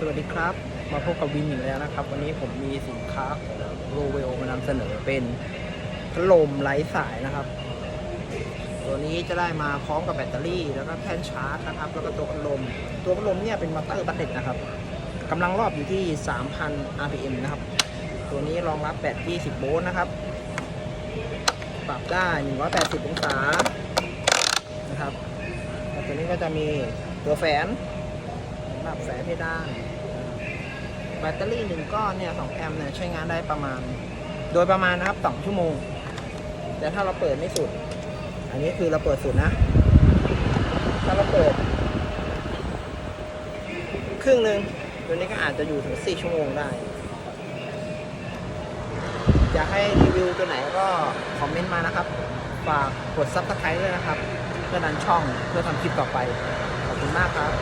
สวัสดีครับ มาพบกับวินอีกแล้วนะครับ วันนี้ผมมีสินค้าของโรเวลมานำเสนอเป็นพัดลมไร้สายนะครับ ตัวนี้จะได้มาพร้อมกับแบตเตอรี่ แล้วก็แท่นชาร์จนะครับ แล้วก็ตัวพัดลม ตัวพัดลมเนี่ยเป็นมอเตอร์บัตเต็ตนะครับกำลังรอบอยู่ที่ 3,000 rpm นะครับ ตัวนี้รองรับแบต20 โวลต์นะครับ ปรับได้ 180 องศานะครับตัวนี้ก็จะมีตัวแฝน หรับแสงเพดานแบตเตอรี่หนึ่งก้อนเนี่ย2แอมป์เนี่ยใช้งานได้ประมาณ โดยประมาณนะครับ2ชั่วโมง แต่ถ้าเราเปิดไม่สุด อันนี้คือเราเปิดสุดนะ ถ้าเราเปิด ครึ่งหนึ่งตัวนี้ก็อาจจะอยู่ถึง4ชั่วโมงได้อยากให้รีวิวตัวไหนก็คอมเมนต์มานะครับ ฝากกดซับสไครต์ด้วยนะครับ เพื่อดันช่องเพื่อทำคลิปต่อไป ขอบคุณมากครับ